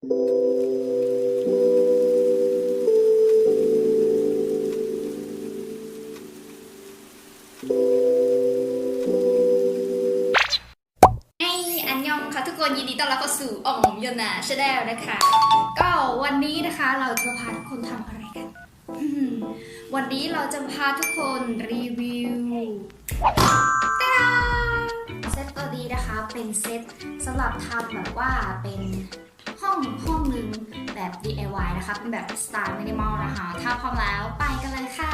ไออันยองค่ะทุกคนยินดีต้อนรับเข้าสู่อ่องยนาชาแนลนะคะ ก็วันนี้นะคะเราจะพาทุกคนทำอะไรกัน วันนี้เราจะพาทุกคนรีวิวตาเซตตัวนี้นะคะเป็นเซตสำหรับทำแบบว่าเป็น ห้องห้องหนึ่งแบบ DIY นะคะ เป็นแบบสไตล์มินิมอลนะคะ ถ้าพร้อมแล้วไปกันเลยค่ะ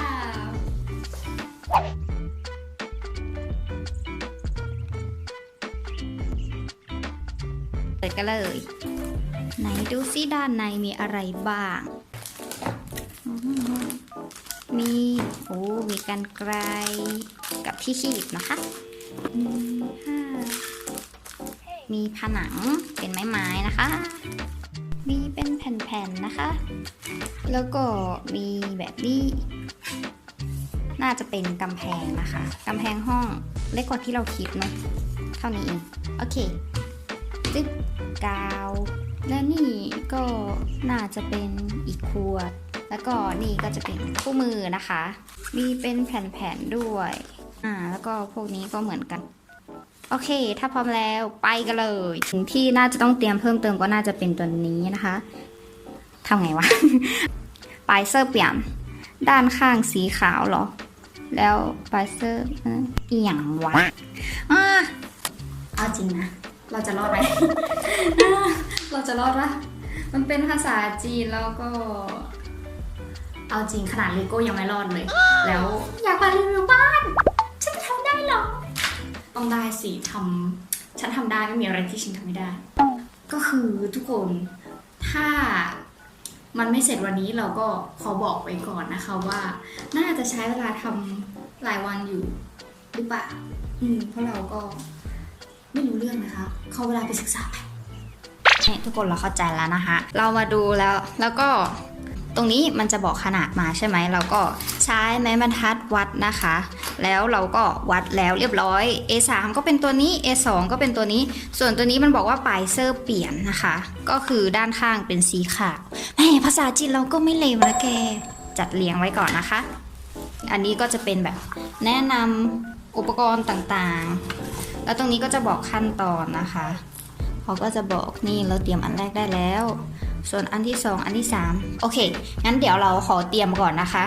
เปิดกันเลย ไหนดูซิด้านในมีอะไรบ้าง มีโอ้มีกันไกลกับที่ขีดนะคะ มีผนังเป็นไม้ๆนะคะ มีเป็นแผ่นๆนะคะ แล้วก็มีแบบนี้ น่าจะเป็นกำแพงนะคะกำแพงห้องเล็กกว่าที่เราคิดเนอะเท่านี้เอง โอเคตึ๊บกาว และนี่ก็น่าจะเป็นอีกขวด แล้วก็นี่ก็จะเป็นคู่มือนะคะ มีเป็นแผ่นๆด้วย อ่า แล้วก็พวกนี้ก็เหมือนกัน โอเค ถ้าพร้อมแล้วไปกันเลยสิ่งที่น่าจะต้องเตรียมเพิ่มเติมก็น่าจะเป็นตัวนี้นะคะทำไงวะ ปลายเซอร์เปลี่ยน ด้านข้างสีขาวเหรอ แล้วปลายเซอร์เอ่ออหย่างวะอ่าเอาจริงนะ เราจะรอดไหมเราจะรอดปะมันเป็นภาษาจีนแล้วก็ เอาจริงขนาดเลโก้ยังไม่รอดเลย แล้วอยากไปรีวิวบ้าน ต้องได้สิทำฉันทำได้ไม่มีอะไรที่ฉันทำไม่ได้ ก็คือทุกคนถ้ามันไม่เสร็จวันนี้เราก็ขอบอกไว้ก่อนนะคะว่า น่าจะใช้เวลาทำหลายวันอยู่หรือเปล่าอืมเพราะเราก็ไม่รู้เรื่องนะคะ เขาเวลาไปศึกษาไปนี่ทุกคนเราเข้าใจแล้วนะคะ เรามาดูแล้วแล้วก็ตรงนี้มันจะบอกขนาดมาใช่ไหม เราก็ใช้ไม้บรรทัดวัดนะคะ แล้วเราก็วัดแล้วเรียบร้อย A3 ก็เป็นตัวนี้ A2 ก็เป็นตัวนี้ ส่วนตัวนี้มันบอกว่าปลายเซอร์เปลี่ยนนะคะ ก็คือด้านข้างเป็นสีขาวแหมภาษาจีนเราก็ไม่เลวนะแก จัดเรียงไว้ก่อนนะคะ อันนี้ก็จะเป็นแบบแนะนำอุปกรณ์ต่างๆ แล้วตรงนี้ก็จะบอกขั้นตอนนะคะเขาก็จะบอกนี่เราเตรียมอันแรกได้แล้ว ส่วนอันที่ 2 อันที่ 3 โอเค งั้นเดี๋ยวเราขอเตรียมก่อนนะคะ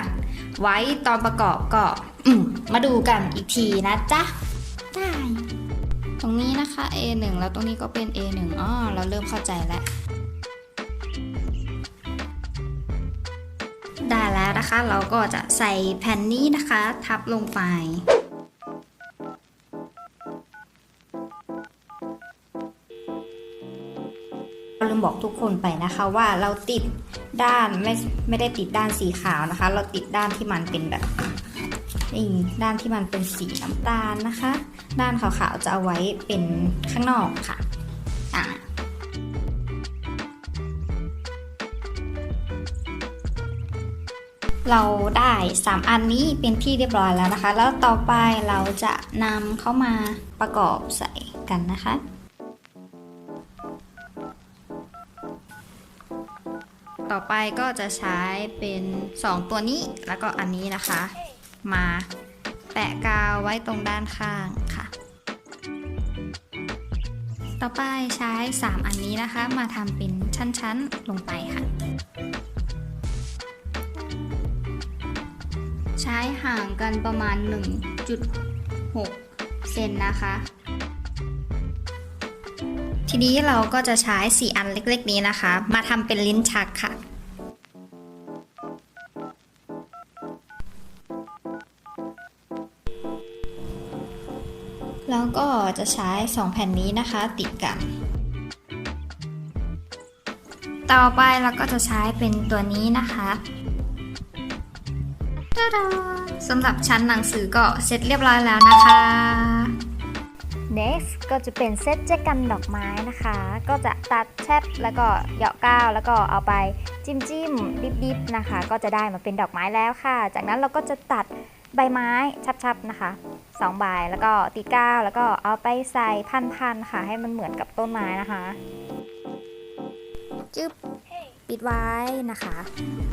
ไว้ตอนประกอบก็มมาดูกันอีกทีนะจ๊ะ ได้ ตรงนี้นะคะ A1 แล้วตรงนี้ก็เป็น A1 อ๋อเราเริ่มเข้าใจแล้ว ได้แล้วนะคะ เราก็จะใส่แผ่นนี้นะคะ ทับลงไปลืมบอกทุกคนไปนะคะว่าเราติด ด้านไม่ไม่ได้ติดด้านสีขาวนะคะ เราติดด้านที่มันเป็นแบบนี่ด้านที่มันเป็นสีน้ำตาลนะคะ ด้านขาวๆจะเอาไว้เป็นข้างนอกค่ะอ่าเราได้ 3 อันนี้เป็นที่เรียบร้อยแล้วนะคะ แล้วต่อไปเราจะนำเข้ามาประกอบใส่กันนะคะ ต่อไปก็จะใช้เป็น 2 ตัวนี้แล้วก็อันนี้นะคะ มาแปะกาวไว้ตรงด้านข้างค่ะ ต่อไปใช้ 3 อันนี้นะคะ มาทำเป็นชั้นๆลงไปค่ะ ใช้ห่างกันประมาณ 1.6 เซนนะคะ ทีนี้เราก็จะใช้ 4 อันเล็กๆ นี้นะคะ มาทำเป็นลิ้นชักค่ะ แล้วก็จะใช้ 2 แผ่นนี้นะคะติดกัน ต่อไปเราก็จะใช้เป็นตัวนี้นะคะสำหรับชั้นหนังสือก็เสร็จเรียบร้อยแล้วนะคะ next ก็จะเป็นเซตแจกันดอกไม้นะคะ ก็จะตัดแชปแล้วก็เหยาะก้าวแล้วก็เอาไปจิ้มจิ้มดิบดิบนะคะ ก็จะได้มาเป็นดอกไม้แล้วค่ะ จากนั้นเราก็จะตัดใบไม้ชับๆนะคะสองใบแล้วก็ตีก้าวแล้วก็เอาไปใส่พันๆค่ะ ให้มันเหมือนกับต้นไม้นะคะจึ๊บปิดไว้นะคะ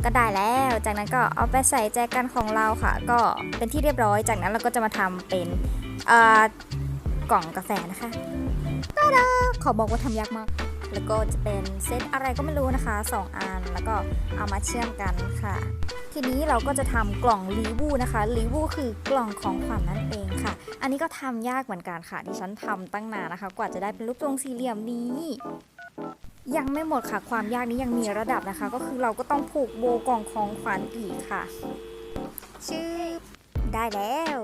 ก็ได้แล้วจากนั้นก็เอาไปใส่แจกันของเราค่ะ ก็เป็นที่เรียบร้อยจากนั้นเราก็จะมาทำเป็นเอ่อ กล่องกาแฟนะคะตาดาขอบอกว่าทำยากมาก แล้วก็จะเป็นเซตอะไรก็ไม่รู้นะคะ 2 อัน แล้วก็เอามาเชื่อมกันค่ะ ทีนี้เราก็จะทำกล่องลีวูนะคะลีวูคือกล่องของขวัญนั่นเองค่ะ อันนี้ก็ทำยากเหมือนกันค่ะดิฉันทำตั้งนานนะคะ กว่าจะได้เป็นรูปทรงสี่เหลี่ยมนี้ยังไม่หมดค่ะความยากนี้ยังมีระดับนะคะ ก็คือเราก็ต้องผูกโบกล่องของขวัญอีกค่ะ ชื่อ ได้แล้ว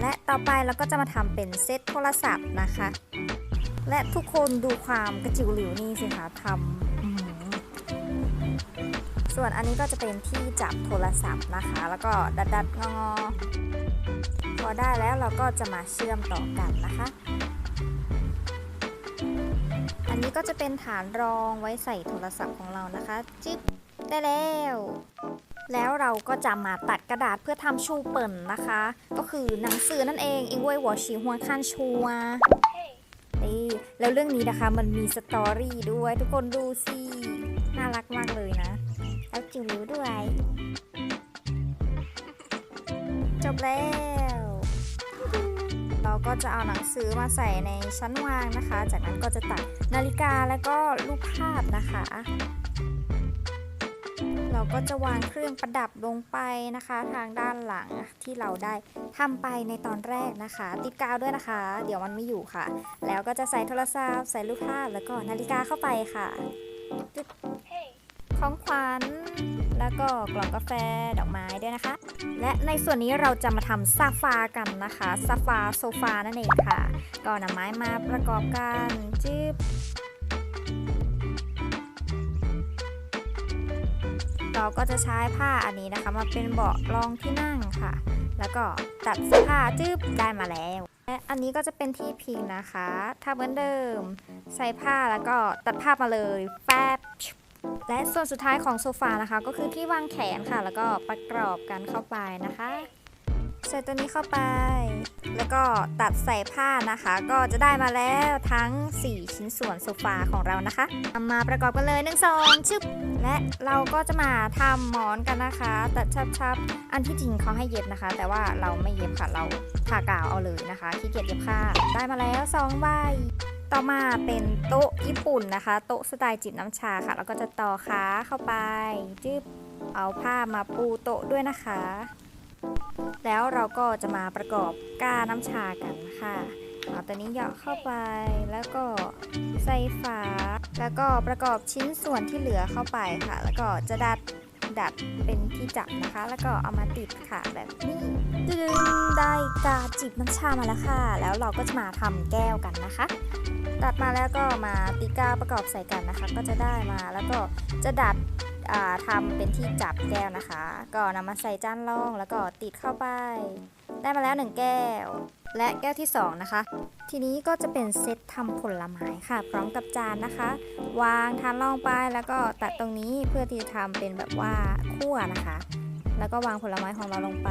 และต่อไปเราก็จะมาทำเป็นเซตโทรศัพท์นะคะ และทุกคนดูความกระจิ๋วหลิวนี่สิคะทำหือส่วนอันนี้ก็จะเป็นที่จับโทรศัพท์นะคะ แล้วก็ดัดดัดๆงองอๆพอได้แล้วเราก็จะมาเชื่อมต่อกันนะคะ อันนี้ก็จะเป็นฐานรองไว้ใส่โทรศัพท์ของเรานะคะ จิ๊บได้แล้ว แล้วเราก็จะมาตัดกระดาษเพื่อทำชูเปิ่นนะคะ ก็คือหนังสือนั่นเองอิงเว่ยหัวชีหัวคันชัวนี่แล้วเรื่องนี้นะคะมันมีสตอรี่ด้วย ทุกคนดูสิน่ารักมากเลยนะแล้วจิ๋วหลิวด้วย จบแล้ว เราก็จะเอาหนังสือมาใส่ในชั้นวางนะคะ จากนั้นก็จะตัดนาฬิกาแล้วก็รูปภาพนะคะ เราก็จะวางเครื่องประดับลงไปนะคะ ทางด้านหลังที่เราได้ทำไปในตอนแรกนะคะ ติดกาวด้วยนะคะ เดี๋ยวมันไม่อยู่ค่ะ แล้วก็จะใส่โทรศัพท์ใส่รูปภาพแล้วก็นาฬิกาเข้าไปค่ะตึ๊ดของขวัญแล้วก็กล่องกาแฟดอกไม้ด้วยนะคะ และในส่วนนี้เราจะมาทำซาฟากันนะคะซาฟาโซฟานั่นเองค่ะ ก็นำไม้มาประกอบกันจึบ เราก็จะใช้ผ้าอันนี้นะคะ มาเป็นเบาะรองที่นั่งค่ะ แล้วก็ตัดเสื้อผ้าจึบได้มาแล้วและอันนี้ก็จะเป็นที่พิงนะคะถ้าเหมือนเดิม ใส่ผ้าแล้วก็ตัดผ้ามาเลยแฟบและส่วนสุดท้ายของโซฟานะคะ ก็คือที่วางแขนค่ะ แล้วก็ประกอบกันเข้าไปนะคะ ใส่ตัวนี้เข้าไป แล้วก็ตัดใส่ผ้านะคะ ก็จะได้มาแล้วทั้ง 4 ชิ้นส่วนโซฟาของเรานะคะนำมาประกอบกันเลย1 2ชึบและเราก็จะมาทำหมอนกันนะคะ ตัดชับๆ อันที่จริงเขาให้เย็บนะคะ แต่ว่าเราไม่เย็บค่ะเราทากาวเอาเลยนะคะขี้เกียจเย็บผ้าได้มาแล้ว2ใบต่อมาเป็นโต๊ะญี่ปุ่นนะคะ โต๊ะสไตล์จิบน้ำชาค่ะ แล้วก็จะต่อขาเข้าไปจึบเอาผ้ามาปูโต๊ะด้วยนะคะ แล้วเราก็จะมาประกอบก้าน้ำชากันค่ะเอาตัวนี้เหยาะเข้าไปแล้วก็ใส่ฝา แล้วก็ประกอบชิ้นส่วนที่เหลือเข้าไปค่ะ แล้วก็จะดัดดัดเป็นที่จับนะคะ แล้วก็เอามาติดค่ะแบบนี้ดึงได้กาจิบน้ำชามาแล้วค่ะ แล้วเราก็จะมาทำแก้วกันนะคะ ตัดมาแล้วก็มาติดกาประกอบใส่กันนะคะ ก็จะได้มาแล้วก็จะดัด ทำเป็นที่จับแก้วนะคะ ก็นำมาใส่จานรองแล้วก็ติดเข้าไป ได้มาแล้วหนึ่งแก้ว และแก้วที่สองนะคะ ทีนี้ก็จะเป็นเซตทำผลไม้ค่ะ พร้อมกับจานนะคะ วางทานรองไปแล้วก็ตัดตรงนี้เพื่อที่จะทำเป็นแบบว่าคั่วนะคะ แล้วก็วางผลไม้ของเราลงไป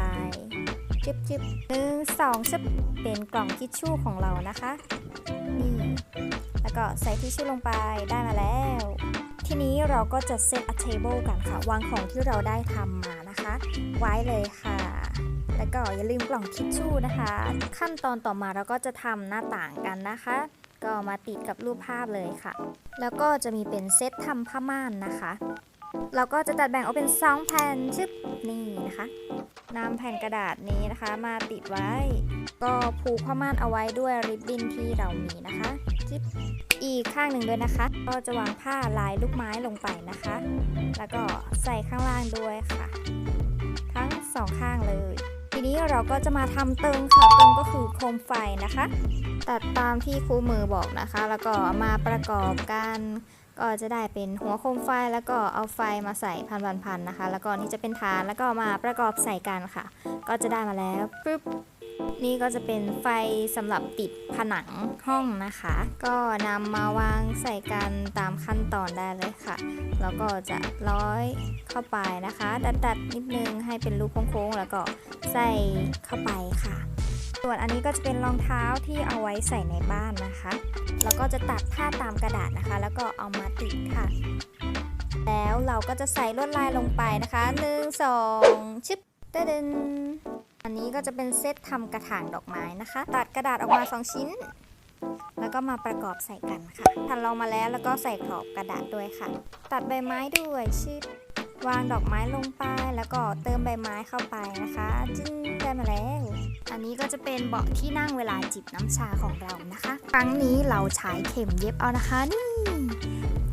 จิบจิบหนึ่งสองชิบเป็นกล่องทิชชู่ของเรานะคะนี่แล้วก็ใส่ทิชชู่ลงไปได้มาแล้ว ทีนี้เราก็จะเซต a table กันค่ะ วางของที่เราได้ทำมานะคะ ไว้เลยค่ะ แล้วก็อย่าลืมกล่องทิชชู่นะคะ ขั้นตอนต่อมาเราก็จะทำหน้าต่างกันนะคะ ก็มาติดกับรูปภาพเลยค่ะ แล้วก็จะมีเป็นเซตทำผ้าม่านนะคะ เราก็จะตัดแบ่งออกเป็น2แผ่นชึบนี่นะคะนำแผ่นกระดาษนี้นะคะ มาติดไว้ ก็ผูกผ้าม่านเอาไว้ด้วยริบบิ้นที่เรามีนะคะ อีกข้างหนึ่งด้วยนะคะ ก็จะวางผ้าลายลูกไม้ลงไปนะคะ แล้วก็ใส่ข้างล่างด้วยค่ะ ทั้งสองข้างเลย ทีนี้เราก็จะมาทำเติงค่ะเติงก็คือโคมไฟนะคะ ตัดตามที่ครูมือบอกนะคะ แล้วก็มาประกอบกันก็จะได้เป็นหัวโคมไฟแล้วก็เอาไฟมาใส่พันๆๆนะคะ แล้วก็นี่จะเป็นฐานแล้วก็มาประกอบใส่กันค่ะ ก็จะได้มาแล้วปึ๊บ นี่ก็จะเป็นไฟสำหรับติดผนังห้องนะคะ ก็นำมาวางใส่กันตามขั้นตอนได้เลยค่ะ แล้วก็จะร้อยเข้าไปนะคะ ดัดๆนิดนึงให้เป็นรูปโค้งๆ แล้วก็ใส่เข้าไปค่ะ ส่วนอันนี้ก็จะเป็นรองเท้าที่เอาไว้ใส่ในบ้านนะคะ แล้วก็จะตัดผ้าตามกระดาษนะคะ แล้วก็เอามาติดค่ะ แล้วเราก็จะใส่ลวดลายลงไปนะคะหนึ่งสองชึบเดึน อันนี้ก็จะเป็นเซตทำกระถางดอกไม้นะคะ ตัดกระดาษออกมา 2 ชิ้น แล้วก็มาประกอบใส่กันค่ะทันลองมาแล้วแล้วก็ใส่ขอบกระดาษด้วยค่ะ ตัดใบไม้ด้วยชิปวางดอกไม้ลงไปแล้วก็เติมใบไม้เข้าไปนะคะ จึ้งได้มาแล้ว อันนี้ก็จะเป็นเบาะที่นั่งเวลาจิบน้ำชาของเรานะคะ ครั้งนี้เราใช้เข็มเย็บเอานะคะ นี่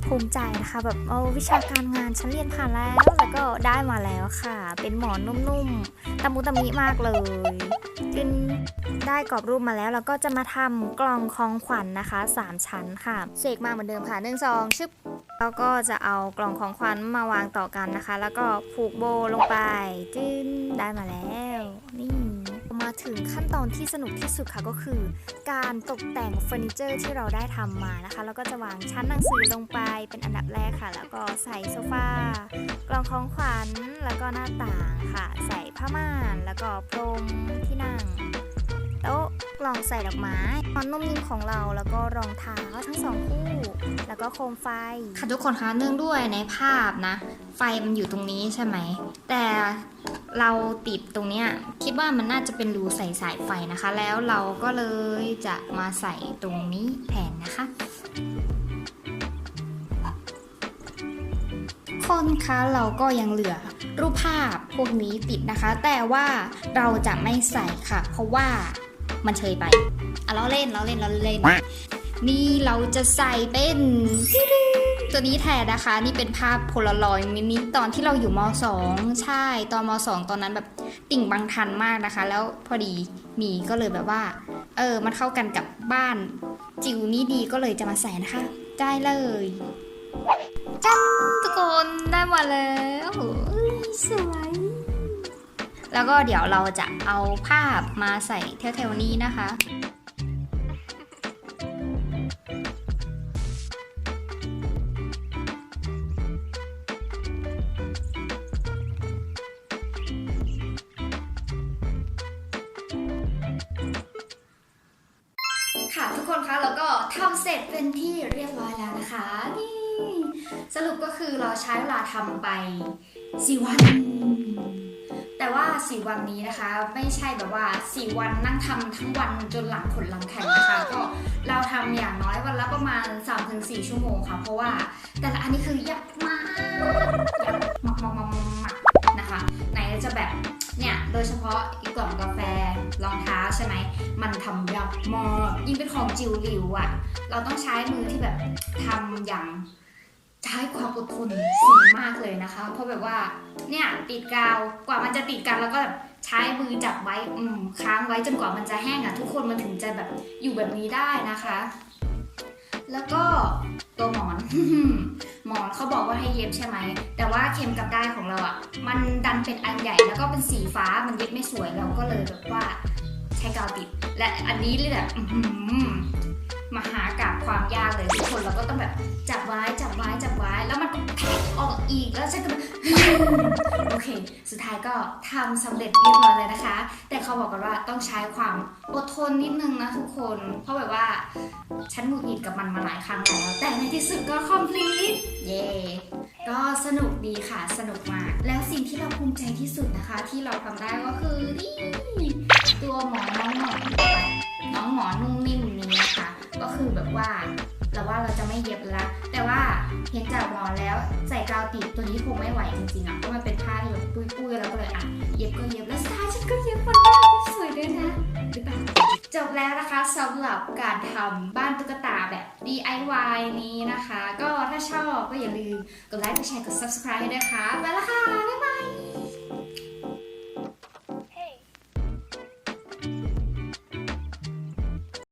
ภูมิใจนะคะ แบบเอาวิชาการงานฉันเรียนผ่านแล้ว แล้วก็ได้มาแล้วค่ะ เป็นหมอนนุ่มๆตะมุตะมิมากเลยจึนได้กรอบรูปมาแล้วเราก็จะมาทำกล่องของขวัญนนะคะ 3 ชั้นค่ะเสกมาเหมือนเดิมค่ะหนึ่งสองชึบแล้วก็จะเอากล่องของขวัญมาวางต่อกันนะคะ แล้วก็ผูกโบลงไปจึนได้มาแล้ว นี่ มาถึงขั้นตอนที่สนุกที่สุดค่ะก็คือ การตกแต่งเฟอร์นิเจอร์ที่เราได้ทำมานะคะ แล้วก็จะวางชั้นหนังสือลงไปเป็นอันดับแรกค่ะ แล้วก็ใส่โซฟากล่องของขวัญแล้วก็หน้าต่างค่ะ ใส่ผ้าม่านแล้วก็พรมที่นั่งโต๊ะกล่องใส่ดอกไม้นอนนุ่มนิ่มของเราแล้วก็รองเท้าทั้งสองคู่แล้วก็โคมไฟ ค่ะทุกคนคะเนื่องด้วยในภาพนะ ไฟมันอยู่ตรงนี้ใช่ไหม แต่ เราติดตรงนี้คิดว่ามันน่าจะเป็นรูใส่สายไฟนะคะ แล้วเราก็เลยจะมาใส่ตรงนี้แทนนะคะ คนคะเราก็ยังเหลือรูปภาพพวกนี้ติดนะคะ แต่ว่าเราจะไม่ใส่ค่ะ เพราะว่ามันเชยไปอะเราเล่นเราเล่นเราเล่น นี่เราจะใส่เป็น ตัวนี้แทนนะคะ นี่เป็นภาพโพลารอยมินิตอนที่เราอยู่ม .2 ใช่ตอนม .2 ตอนนั้นแบบติ่งบางทันมากนะคะ แล้วพอดีมีก็เลยแบบว่า เออ มันเข้ากันกับบ้าน จิ๋วนี้ดีก็เลยจะมาใส่นะคะได้เลยจันทุกคนได้มาแล้วเอ้สวยแล้วก็เดี๋ยวเราจะเอาภาพมาใส่แถวๆนี้นะคะ ทุกคนคะแล้วก็ทำเสร็จเป็นที่เรียบร้อยแล้วนะคะนี่สรุปก็คือเราใช้เวลาทำไปสี่วัน แต่ว่าสี่วันนี้นะคะ ไม่ใช่แบบว่าสี่วันนั่งทำทั้งวันจนหลังขนหลังแข็งนะคะ ก็เราทำอย่างน้อยวันละประมาณ 3-4 ชั่วโมงค่ะ เพราะว่า แต่ละอันนี้คือยากมากยากมากมากมาก ไหนจะแบบเนี่ยโดยเฉพาะอีกกล่องกาแฟรองเท้าใช่ไหมมันทำยากมากยิ่งเป็นของจิวหลิวอะ่ะ เราต้องใช้มือที่แบบทำอย่างใช้ความอดทนสูงมากเลยนะคะ เพราะแบบว่าเนี่ยติดกาวกว่ามันจะติดกันแล้วก็แบบใช้มือจับไว้อืมค้างไว้จนกว่ามันจะแห้งอะ่ะ ทุกคนมันถึงจะแบบอยู่แบบนี้ได้นะคะ แล้วก็ตัวหมอน หมอนเขาบอกว่าให้เย็บใช่ไหม แต่ว่าเข็มกับได้ของเราอะ่ะ มันดันเป็นอันใหญ่แล้วก็เป็นสีฟ้ามันเย็บไม่สวยเราก็เลยแบบว่าใช้กาวติด และอันนี้เลยแบบมหากาบความยากเลยทุกคนเราก็ต้องแบบจับไว้จับไว้จับไว้แล้วมันก็แทกออกอีกแล้วฉันก็แบบโอเค ท้ายก็ทำสำเร็จเรียบร้อยเลยนะคะ แต่เขาบอกกันว่าต้องใช้ความอดทนนิดนึงนะทุกคน เพราะแบบว่า ฉันหงุดหงิดกับมันมาหลายครั้งแล้วแต่ในที่สุดก็ complete เย้ก็สนุกดีค่ะสนุกมาก แล้วสิ่งที่เราภูมิใจที่สุดนะคะ ที่เราทำได้ก็คือนี่ตัวหมอนน้องหมอนน้องหมอนุ่มนิ่มนี้นะคะก็คือแบบว่า เราว่าเราจะไม่เย็บแล้วแต่ว่าเห็นจากหมอนแล้วใส่กาวติดตัวนี้คงไม่ไหวจริงๆอะเพราะมันเป็นผ้าที่แบบปุ้ยๆแล้วก็เลยอะเย็บก็เย็บแล้วสุดท้ายฉันก็เย็บมันได้สวยด้วยนะหรือเปล่าจบแล้วนะคะสำหรับการทำบ้านตุ๊กตาแบบ DIY นี้นะคะ ก็ถ้าชอบก็อย่าลืมกดไลค์กดแชร์กด subscribe ให้ด้วยค่ะไปละค่ะ บ๊ายบาย